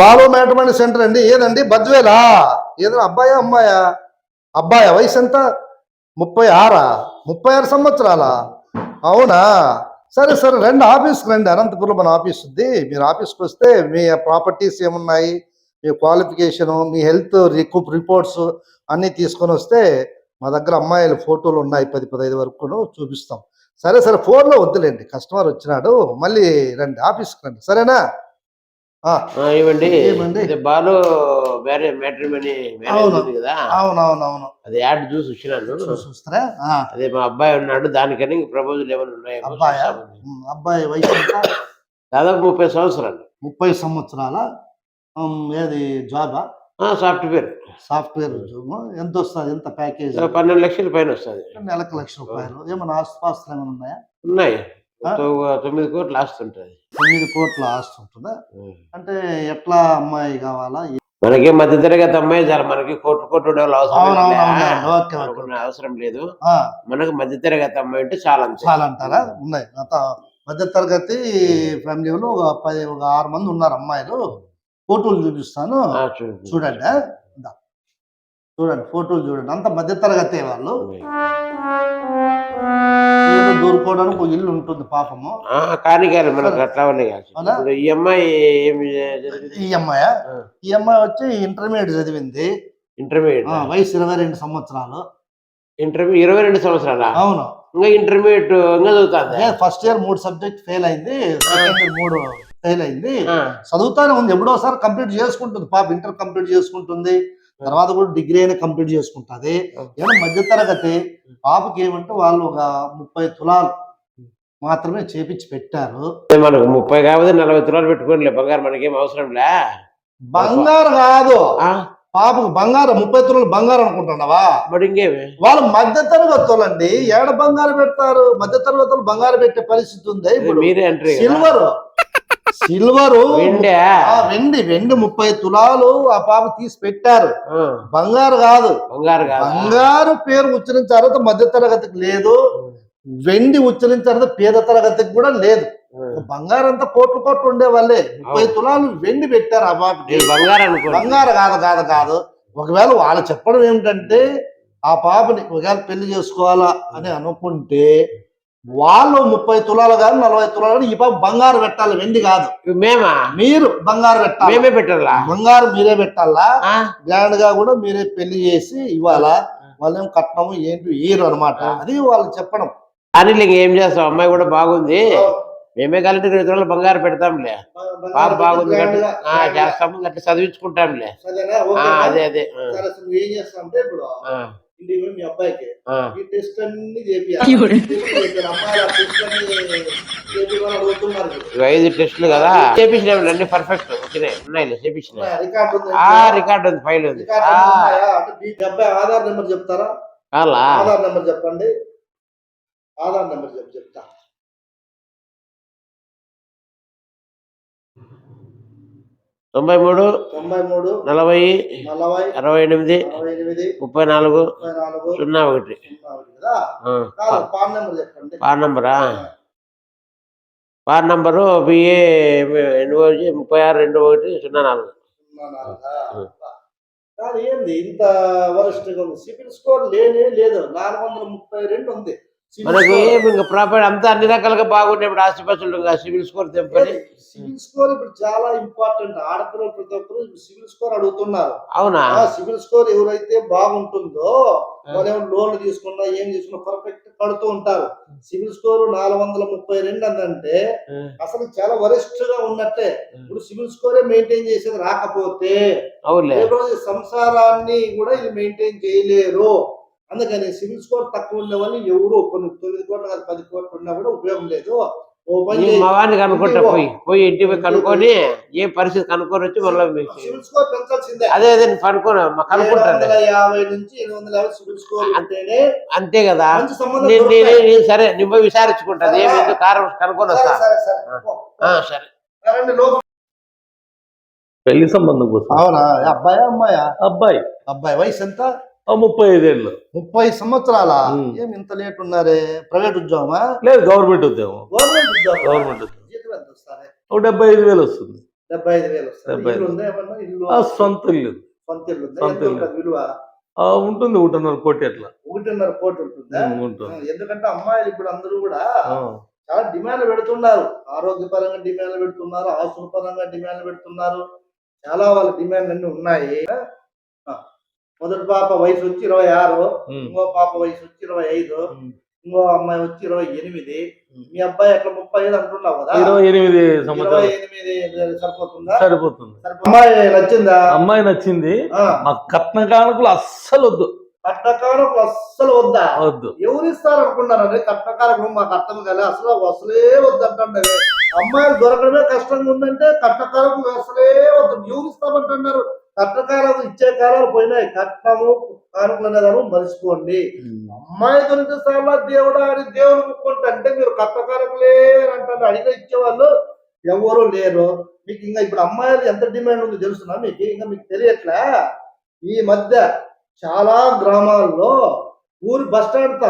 Balu matrimony centre అండి. ఏదండి? బద్వేలా ఏదైనా అబ్బాయా అమ్మాయా? అబ్బాయా వయసు ఎంత? ముప్పై ఆరా? ముప్పై ఆరు సంవత్సరాలా? అవునా? సరే సరే రండి ఆఫీస్కి రండి. అనంతపురం మన ఆఫీస్ ఉంది. మీరు ఆఫీస్కి వస్తే మీ ప్రాపర్టీస్ ఏమున్నాయి? మీ క్వాలిఫికేషను మీ హెల్త్ రికూప్ రిపోర్ట్స్ అన్నీ తీసుకొని వస్తే మా దగ్గర అమ్మాయిల ఫోటోలు ఉన్నాయి. పది పదహైదు వరకు చూపిస్తాం. సరే సరే ఫోన్లో వద్దులేండి. కస్టమర్ వచ్చినాడు. మళ్ళీ రండి. ఆఫీస్కి రండి. సరేనా? ఇది బాలు వేరే మ్యాట్రిమనీ కదా? అవునవునవును. అది యాడ్ చూసి వచ్చినాను. చూసి వస్తారా? ఆ, అదే మా అబ్బాయి ఉన్నాడు దానికని ప్రపోజల్ ఏమైనా ఉన్నాయేమో అబ్బాయా? అబ్బాయి వయసు దాదాపు ముప్పై సంవత్సరాలు. ముప్పై సంవత్సరాల? ఏది జాబా? సాఫ్ట్వేర్. సాఫ్ట్వేర్ ఎంత వస్తుంది? ఎంత ప్యాకేజ్? పన్నెండు లక్షల పైన వస్తుంది. నెలకు లక్ష రూపాయలు. ఏమైనా ఆస్తుపాస్తులు ఏమైనా ఉన్నాయా? ఉన్నాయి. తొమ్మిది కోట్లు ఆస్తుంటది తొమ్మిది కోట్ల ఆస్తి ఉంటుందా? అంటే ఎట్లా అమ్మాయి కావాలా? మనకి మధ్య తరగతి అమ్మాయి చాలా. మనకి కోట్లు కోట్లు ఉండే అవసరం అవసరం లేదు. మనకు మధ్య తరగతి అమ్మాయి అంటే చాలా. చాలా అంటారా? ఉన్నాయి. మధ్య తరగతి ఫ్యామిలీలో ఒక పది ఒక ఆరు మంది ఉన్నారు అమ్మాయిలు. ఫోటోలు చూపిస్తాను. చూడండి. చూడండి ఫోటోలు చూడండి. అంత మధ్య తరగతి వాళ్ళు దూరుకోవడానికి ఒక ఇల్లు ఉంటుంది పాపము. కానీ కానీ మనకు అట్లా ఉన్నాయి కాదు. అవునా? ఇప్పుడు ఈ అమ్మాయి ఏమి జరిగింది? ఈ అమ్మాయి? ఆ. ఈ అమ్మాయి వచ్చి ఇంటర్మీడియట్ చదివింది. ఇంటర్మీడియట్. వయసు ఇరవై రెండు సంవత్సరాలు. ఇంటర్మీడియట్ ఇరవై రెండు సంవత్సరాల? అవును. ఇంకా ఇంటర్మీడియట్ ఇంకా చదువుతుంది? ఫస్ట్ ఇయర్ మూడు సబ్జెక్ట్ ఫెయిల్ అయింది. సెకండ్ ఇయర్ మూడు ఫెయిల్ అయింది. చదువుతానే ఉంది. ఎప్పుడోసారి కంప్లీట్ చేసుకుంటుంది. పాప ఇంటర్ కంప్లీట్ చేసుకుంటుంది. తర్వాత కూడా డిగ్రీ అయినా కంప్లీట్ చేసుకుంటుంది ఏమో మధ్య తరగతి పాపకి ఏమంటే వాళ్ళు ఒక ముప్పై తులాలు మాత్రమే చేపించి పెట్టారు. మనకు ముప్పై కాకపోతే నలభై తులాలు పెట్టుకోనిలే బంగారు మనకేం అవసరం లే. బంగారు కాదు. పాపకు బంగారం ముప్పై తులాలు బంగారం అనుకుంటున్నావా? మరి ఇంకేమి? వాళ్ళు మధ్య తరగతులండి ఏడ బంగారం పెడతారు? మధ్య తరగతులు బంగారం పెట్టే పరిస్థితి ఉంది ఇప్పుడు. మీరే. సిల్వర్. సిల్వరు. వెండే. వెండి ముప్పై తులాలు ఆ పాప తీసి పెట్టారు. బంగారు కాదు. బంగారు బంగారు పేరు ఉచ్చరించిన తర్వాత మధ్య తరగతికి లేదు. వెండి ఉచ్చరించిన తర్వాత పేద తరగతికి కూడా లేదు. బంగారం అంతా కోట్లు కోట్లు ఉండే వాళ్ళే. ముప్పై. తులాలు వెండి పెట్టారు ఆ పాపకి. బంగారు బంగారు కాదు కాదు కాదు. ఒకవేళ వాళ్ళు చెప్పడం ఏమిటంటే ఆ పాపని ఒకవేళ పెళ్ళి చేసుకోవాలా అని అనుకుంటే వాళ్ళు ముప్పై తులాలు కాదు నలభై తులాలు కానీ ఈ పాప బంగారు పెట్టాలి వెండి కాదు. మేమా? మీరు బంగారు పెట్టాలి? మేమే పెట్టాలా? బంగారు మీరే పెట్టాలా? గ్రాండ్గా కూడా మీరే పెళ్ళి చేసి ఇవ్వాలా వాళ్ళేం కట్నము ఏంటి ఇయ్యరు అనమాట అది వాళ్ళు చెప్పడం. అని ఇంక ఏం చేస్తాం అమ్మాయి కూడా బాగుంది. మేమే కలిసి రెండు తులాలు బంగారు పెడతాంలే. పాప బాగుంది. చేస్తాము అట్లా చదివించుకుంటాంలే? అదే అదే. ఏం చేస్తావంటే ఇప్పుడు మీ అబ్బాయికి. ఈ టెస్ట్ అన్ని చేపియాలి ఐదు టెస్టులు కదా. చేపించినాం అన్ని పర్ఫెక్ట్ వచ్చినాయి ఉన్నాయి చేపించిన రికార్డు ఉంది. ఆ రికార్డు ఉంది ఫైల్ ఉంది. మీ అబ్బాయి ఆధార్ నెంబర్ చెప్తారా? ఆధార్ నెంబర్ చెప్పండి. ఆధార్ నెంబర్ చెప్తా. తొంభై మూడు తొంభై మూడు నలభై నలభై అరవై ఎనిమిది అరవై ఎనిమిది ముప్పై నాలుగు సున్నా ఒకటి. పాన్ నెంబర్ పాన్ నంబరా? బిఏ ఎన్నో ముప్పై ఆరు రెండు ఒకటి సున్నా నాలుగు? కాదు ఏంది ఇంత వరస్ట్గా ఉంది. సిబిల్ స్కోర్ లేనే లేదు. నాలుగు వందల ముప్పై రెండు ఉంది. మనకు ఇంకా ప్రాపర్ అంతా అన్ని రకాలుగా బాగుండే ఇప్పుడు ఆస్తిపాస్తులు సివిల్ స్కోర్ తెంపని? సిబిల్ స్కోర్ ఇప్పుడు చాలా ఇంపార్టెంట్. ఆడపిల్లలు ప్రతి ఒక్కరు సిబిల్ స్కోర్ అడుగుతున్నారు. అవునా? ఆ సిబిల్ స్కోర్ ఎవరైతే బాగుంటుందో వాళ్ళు లోన్లు తీసుకున్నా ఏం తీసుకున్నా పర్ఫెక్ట్ కడుతూ ఉంటారు. సిబిల్ స్కోర్ నాలుగు వందల ముప్పై రెండు అంటే అసలు చాలా వరిష్ఠ గా ఉన్నట్టే ఇప్పుడు సిబిల్ స్కోరే మెయింటైన్ చేసేది రాకపోతే సంసారాన్ని కూడా ఇది మెయింటైన్ చేయలేరు. అందుకని సిబిల్ స్కోర్ తక్కువ ఉండే వాళ్ళు ఎవరు కొన్ని తొమ్మిది కోట్లు కాదు పది కోట్లు ఉన్నా కూడా ఉపయోగం లేదు. మా వాడిని కనుక్కుంటా. పోయి పోయి ఇంటికి పోయి కనుక్కొని ఏ పరిస్థితి కనుక్కొని వచ్చి మళ్ళీ మీకు సిబిల్ స్కోర్ పెంచాల్సిందే. అదే అదే కనుక్కొని ఏడు కనుక్కుంటాను. వందల యాభై నుంచి ఎనిమిది వందల యాభై సిబిల్ స్కోర్ అంతే కదా. సంబంధం నేను సరే నువ్వు విచారించుకుంటాను ఏమి కారం కనుక్కొని సరే, వస్తా. సరే, సరే. సరే. పెళ్ళి సంబంధం కోసం. అవునా? అబ్బాయా అమ్మాయా? అబ్బాయి. అబ్బాయి వయసు ఎంత? ముప్పై ఐదేళ్ళు ముప్పై సంవత్సరాల? ఉమ్. ఏం ఇంత లేట్ ఉన్నారే? ప్రైవేట్ ఉద్యోగమా? లేదు గవర్నమెంట్ ఉద్యోగం. గవర్నమెంట్ ఉద్యోగం? గవర్నమెంట్ ఉద్యోగం. డెబ్బై ఐదు వేలు వస్తుంది. డెబ్బై ఐదు వేలు డెబ్బై సొంత ఇల్లు. సొంత ఇల్లు సొంత ఇల్లు. ఉంటుంది విలువ? ఉంటుంది ఒకటిన్నర కోటి అట్లా. ఒకటిన్నర కోటి ఉంటుందా? ఉంటుంది. ఎందుకంటే అమ్మాయిలు ఇప్పుడు అందరూ కూడా చాలా డిమాండ్ పెడుతున్నారు. ఆరోగ్యపరంగా డిమాండ్ పెడుతున్నారు ఆస్తుల పరంగా డిమాండ్ పెడుతున్నారు. చాలా వాళ్ళ డిమాండ్ అన్ని ఉన్నాయి. మొదటి పాప వయసు వచ్చి ఇరవై ఆరు ఇంకో పాప వయసు వచ్చి ఇరవై ఐదు. ఇంకో అమ్మాయి వచ్చి ఇరవై ఎనిమిది. మీ అబ్బాయి అట్లా ముప్పై ఐదు అంటున్నావు కదా? ఇరవై ఎనిమిది ఇరవై ఎనిమిది సరిపోతుందా? సరిపోతుంది. సరిపో- అమ్మాయి నచ్చిందా? అమ్మాయి నచ్చింది. మా కట్న కానుకలు అస్సలు వద్దు. కట్టకాలకు అస్సలు వద్దా? వద్దు. ఎవరు ఇస్తారు అనుకున్నారండి కట్టకాలకు మాకు అర్థం కాలే అసలు అసలే వద్దంటే అమ్మాయిలు దొరకడమే కష్టంగా ఉందంటే కట్టకాలకు అసలే వద్దు. ఎవరు ఇస్తామంటున్నారు కట్టకాలకు ఇచ్చే కాలాలు పోయినాయి. కట్నము కానుకలు అనేదాన్ని మర్చిపోండి. అమ్మాయి దొరికితే చాలా దేవుడా అని దేవుడు ముక్కుంటే అంటే మీరు అని అంటారు. అడిగిన ఇచ్చేవాళ్ళు ఎవరు లేరు. మీకు ఇంకా ఇప్పుడు అమ్మాయిలు ఎంత డిమాండ్ ఉంది తెలుసునా మీకు? ఇంకా మీకు తెలియట్లే? ఈ మధ్య చాలా గ్రామాల్లో ఊరి బస్ స్టాండ్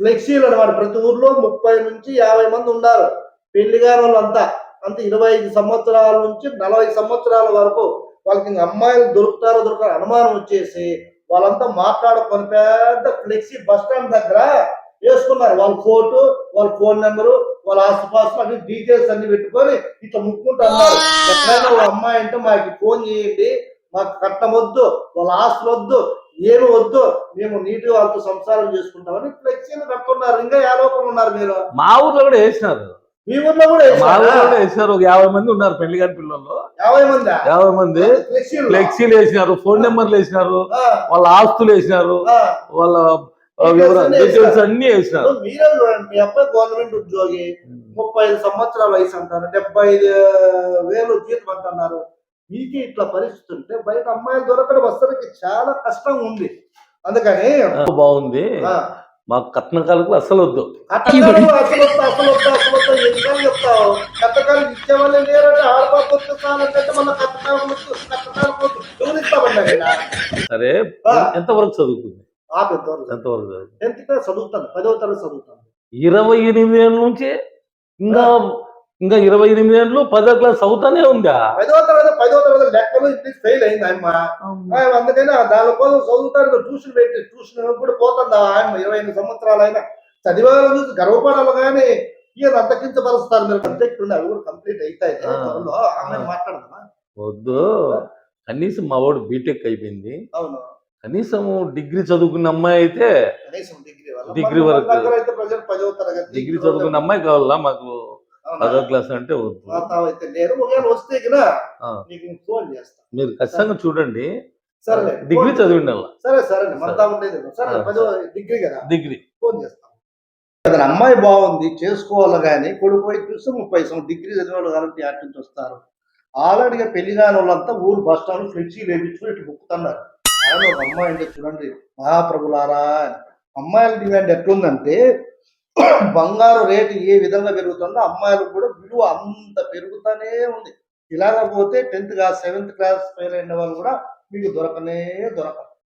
ఫ్లెక్సీలు అనమాట ప్రతి ఊర్లో ముప్పై నుంచి యాభై మంది ఉన్నారు పెళ్ళి కాని వాళ్ళంతా. అంత ఇరవై ఐదు సంవత్సరాల నుంచి నలభై సంవత్సరాల వరకు వాళ్ళకి ఇంక అమ్మాయిలు దొరుకుతారో దొరకారో అనుమానం వచ్చేసి వాళ్ళంతా మాట్లాడుకొని పెద్ద ఫ్లెక్సీ బస్ స్టాండ్ దగ్గర వేసుకున్నారు. వాళ్ళ ఫోటో వాళ్ళ ఫోన్ నెంబరు వాళ్ళ ఆస్తుపాస్తులు అన్ని డీటెయిల్స్ అన్ని పెట్టుకొని ఇట్లా ముక్కుంటున్నారు ఎక్కడైనా ఒక అమ్మాయి అంటే మాకు ఫోన్ చేయండి మాకు కట్టం వద్దు వాళ్ళ ఆస్తులు వద్దు ఏమి వద్దు మేము నీటి వాళ్ళతో సంసారం చేసుకుంటామని ఫ్లెక్సీలు కడుతున్నారు. ఇంకా యాలోపం ఉన్నారు మీరు? మా ఊర్లో కూడా వేసినారు. మీ ఊర్లో కూడా మా? ఊర్లో కూడా వేసినారు ఒక యాభై మంది ఉన్నారు పెళ్ళి కాని పిల్లలు. యాభై మంది? యాభై మంది. ఫ్లెక్సీలు. వేసినారు ఫోన్ నెంబర్లు వేసినారు వాళ్ళ ఆస్తులు వేసినారు. వాళ్ళ డీటెయిల్స్ వేసినారు. అన్ని వేసినారు. మీరే చూడండి మీ అబ్బాయి గవర్నమెంట్ ఉద్యోగి ముప్పై ఐదు సంవత్సరాల వయసు అంటారు డెబ్బై ఐదు వేలు జీతం అంటున్నారు మీకే ఇట్లా పరిస్థితి ఉంటే బయట అమ్మాయిలు దొరకడం వస్తానికి చాలా కష్టంగా ఉంది. అందుకని బాగుంది. మాకు కట్న అస్సలు వద్దు. కట్టకాలు అసలు ఈడ? సరే. ఎంతవరకు చదువుకుంది? ఎంతవరకు చదువుకుంది? టెన్త్ క్లాస్ చదువుతాను పదవ తరగతి చదువుతాను. ఇరవై ఎనిమిది ఏళ్ళ నుంచి ఇంకా ఇంకా ఇరవై ఎనిమిది ఏళ్ళు పదో క్లాస్ అవుతానే ఉందా? పదవ తరగతి పదవ తరగతి ఇంగ్లీష్ ఫెయిల్ అయింది ఆయన ఆయన అందుకని దానికోసం చదువుతాడు ట్యూషన్ పెట్టి ట్యూషన్ కూడా పోతుంది? ఆయన ఇరవై ఎనిమిది సంవత్సరాలు అయినా చదివే చూసి గర్వపడాలి కానీ ఈయన అంత కించపరుస్తారు మీరు సబ్జెక్ట్ ఉంది అవి కూడా కంప్లీట్ అవుతాయి. త్వరలో ఆమె మాట్లాడదా వద్దు. కనీసం మా వాడు బీటెక్ అయిపోయింది. అవును. కనీసం డిగ్రీ చదువుకున్న అమ్మాయి అయితే డిగ్రీ వరకు. అయితే డిగ్రీ చదువుకున్న అమ్మాయి కావాలా మాకు? పదో క్లాస్ అంటే వద్దు. ఒకవేళ వస్తే. నీకు నేను ఫోన్ చేస్తా. మీరు ఖచ్చితంగా చూడండి. సరే డిగ్రీ చదివిండి సరే సరే. మనతా ఉండేది సరే డిగ్రీ కదా. డిగ్రీ. ఫోన్ చేస్తాం. అతని అమ్మాయి బాగుంది చేసుకోవాలి కానీ కొడుకు పోయి చూస్తే ముప్పై సంవత్సరం. డిగ్రీ వాళ్ళు కాబట్టి అటు నుంచి వస్తారు? ఆల్రెడీగా పెళ్ళి కాని వాళ్ళంతా ఊరు బస్ స్టాండ్ ఫ్లెక్సీ లేపించుకుని ఇటు బుక్కుతున్నారు. ఒక అమ్మాయి అంటే చూడండి మహాప్రభులారా అని. అమ్మాయిల డిమాండ్ ఎట్లుందంటే బంగారు రేటు ఏ విధంగా పెరుగుతుందో అమ్మాయిలకు కూడా విలువ అంత పెరుగుతూనే ఉంది. ఇలాగ పోతే tenth class seventh class fail అయిన వాళ్ళు కూడా మీకు దొరకనే దొరకదు